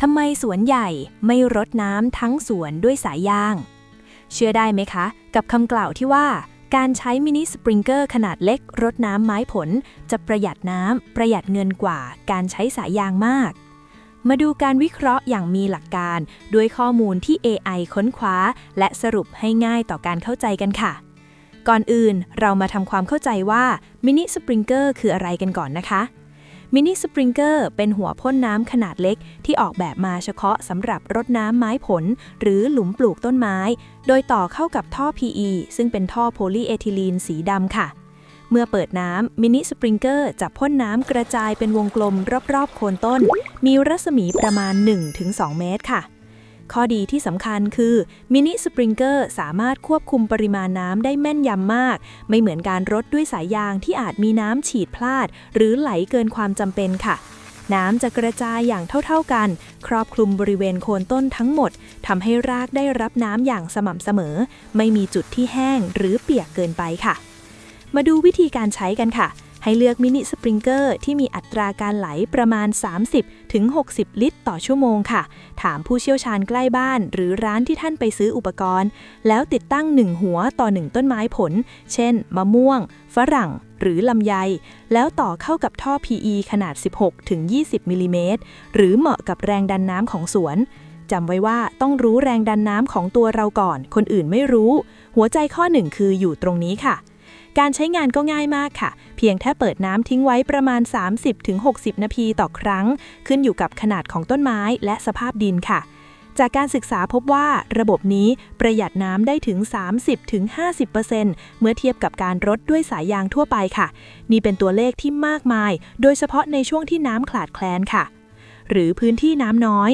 ทำไมสวนใหญ่ไม่รดน้ำทั้งสวนด้วยสายยาง เชื่อได้ไหมคะ กับคำกล่าวที่ว่า การใช้มินิสปริงเกอร์ขนาดเล็กรดน้ำไม้ผล จะประหยัดน้ำประหยัดเงินกว่าการใช้สายยางมาก มาดูการวิเคราะห์อย่างมีหลักการ ด้วยข้อมูลที่ AI ค้นคว้า และสรุปให้ง่ายต่อการเข้าใจกันค่ะก่อนอื่นเรามาทำความเข้าใจว่ามินิสปริงเกอร์คืออะไรกันก่อนนะคะ มินิสปริงเกอร์เป็นหัวพ่นน้ำขนาดเล็ก ที่ออกแบบมาเฉพาะสำหรับรดน้ำไม้ผล หรือหลุมปลูกต้นไม้ โดยต่อเข้ากับท่อ PE ซึ่งเป็นท่อโพลีเอทิลีนสีดำค่ะ เมื่อเปิดน้ำมินิสปริงเกอร์จะพ่นน้ำกระจายเป็นวงกลมรอบๆโคนต้น มีรัศมีประมาณ 1-2 เมตรค่ะ ข้อดีที่สำคัญคือมินิสปริงเกอร์สามารถควบคุมปริมาณน้ำได้แม่นยำมาก ไม่เหมือนการรดด้วยสายยางที่อาจมีน้ำฉีดพลาด หรือไหลเกินความจำเป็นค่ะ น้ำจะกระจายอย่างเท่าๆกัน ครอบคลุมบริเวณโคนต้นทั้งหมดทำให้รากได้รับน้ำอย่างสม่ำเสมอ ไม่มีจุดที่แห้งหรือเปียกเกินไปค่ะ มาดูวิธีการใช้กันค่ะ ให้เลือกมินิสปริงเกอร์ที่มีอัตราการไหลประมาณ 30ถึง60ลิตร ต่อชั่วโมงค่ะ ถามผู้เชี่ยวชาญใกล้บ้าน หรือร้านที่ท่านไปซื้ออุปกรณ์ แล้วติดตั้ง 1 หัวต่อ 1 ต้นไม้ผล เช่น มะม่วง ฝรั่ง หรือลำไย แล้วต่อเข้ากับท่อ PE ขนาด 16-20มิลลิเมตรหรือเหมาะกับแรงดันน้ำของสวนจำไว้ว่าต้องรู้แรงดันน้ำของตัวเราก่อน คนอื่นไม่รู้ หัวใจข้อหนึ่งคืออยู่ตรงนี้ค่ะ การใช้งานก็ง่ายมากค่ะ เพียงแค่เปิดน้ำทิ้งไว้ประมาณ 30-60 นาทีต่อครั้ง ขึ้นอยู่กับขนาดของต้นไม้และสภาพดินค่ะ จากการศึกษาพบว่าระบบนี้ประหยัดน้ำได้ถึง 30-50%เมื่อเทียบกับการรดด้วยสายยางทั่วไปค่ะ นี่เป็นตัวเลขที่มากมาย โดยเฉพาะในช่วงที่น้ำขาดแคลนค่ะ หรือพื้นที่น้ำน้อย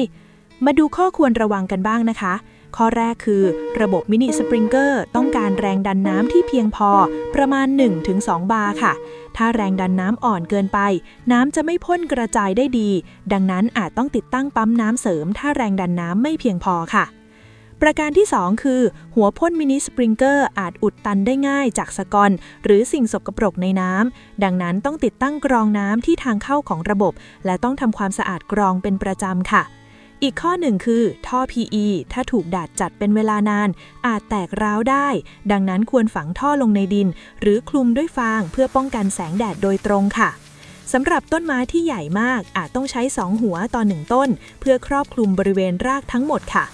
มาดูข้อควรระวังกันบ้างนะคะ ข้อแรกคือ ระบบมินิสปริงเกอร์ต้องการแรงดันน้ำที่เพียงพอประมาณ 1-2 บาร์ค่ะ ถ้าแรงดันน้ำอ่อนเกินไป น้ำจะไม่พ่นกระจายได้ดี ดังนั้นอาจต้องติดตั้งปั๊มน้ำเสริม ถ้าแรงดันน้ำไม่เพียงพอค่ะประการที่ 2 คือ หัวพ่นมินิสปริงเกอร์อาจอุดตันได้ง่ายจากสกอนหรือสิ่งสกปรกในน้ำ ดังนั้นต้องติดตั้งกรองน้ำที่ทางเข้าของระบบ และต้องทำความสะอาดกรองเป็นประจำค่ะ อีกข้อหนึ่งคือ ท่อ PE ถ้าถูกดาดจัดเป็นเวลานาน อาจแตกร้าวได้ ดังนั้นควรฝังท่อลงในดิน หรือคลุมด้วยฟางเพื่อป้องกันแสงแดดโดยตรงค่ะสำหรับต้นไม้ที่ใหญ่มากอาจต้องใช้ 2 หัวต่อ1ต้น เพื่อครอบคลุมบริเวณรากทั้งหมดค่ะ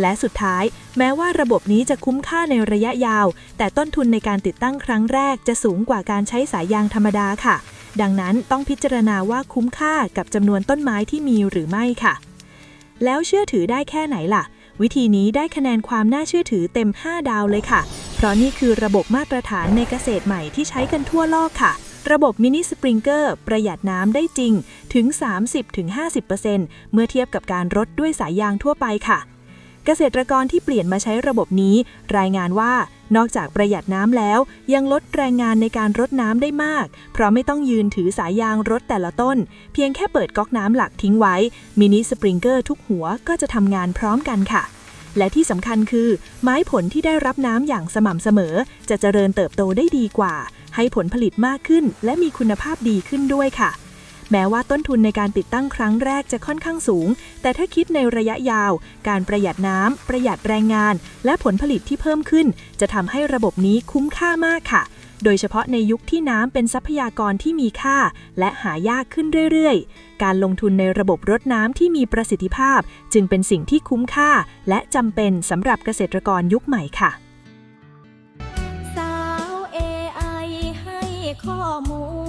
และสุดท้าย แม้ว่าระบบนี้จะคุ้มค่าในระยะยาว แต่ต้นทุนในการติดตั้งครั้งแรกจะสูงกว่าการใช้สายยางธรรมดาค่ะ ดังนั้นต้องพิจารณาว่าคุ้มค่ากับจำนวนต้นไม้ที่มีหรือไม่ค่ะ แล้วเชื่อถือได้แค่ไหนล่ะ วิธีนี้ได้คะแนนความน่าเชื่อถือเต็ม 5 ดาวเลยค่ะ เพราะนี่คือระบบมาตรฐานในเกษตรใหม่ที่ใช้กันทั่วโลกค่ะ ระบบมินิสปริงเกอร์ประหยัดน้ำได้จริงถึง 30-50%เมื่อเทียบกับการรดด้วยสายยางทั่วไปค่ะ เกษตรกรที่เปลี่ยนมาใช้ระบบนี้ รายงานว่า นอกจากประหยัดน้ำแล้วยังลดแรงงานในการรดน้ำได้มาก เพราะไม่ต้องยืนถือสายยางรดแต่ละต้น เพียงแค่เปิดก๊อกน้ำหลักทิ้งไว้ มินิสปริงเกอร์ทุกหัวก็จะทำงานพร้อมกันค่ะและที่สำคัญคือ ไม้ผลที่ได้รับน้ำอย่างสม่ำเสมอ จะเจริญเติบโตได้ดีกว่า ให้ผลผลิตมากขึ้น และมีคุณภาพดีขึ้นด้วยค่ะ แม้ว่าต้นทุนในการติดตั้งครั้งแรกจะค่อนข้างสูง แต่ถ้าคิดในระยะยาว การประหยัดน้ำประหยัดแรงงาน และผลผลิตที่เพิ่มขึ้น จะทำให้ระบบนี้คุ้มค่ามากค่ะ โดยเฉพาะในยุคที่น้ำเป็นทรัพยากรที่มีค่า และหายากขึ้นเรื่อยๆ การลงทุนในระบบรดน้ำที่มีประสิทธิภาพ จึงเป็นสิ่งที่คุ้มค่า และจำเป็นสำหรับเกษตรกรยุคใหม่ค่ะ สาว AI ให้ข้อมูล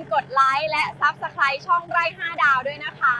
มกดไลค์และ Subscribe ช่องไร่5ดาวด้วยนะคะ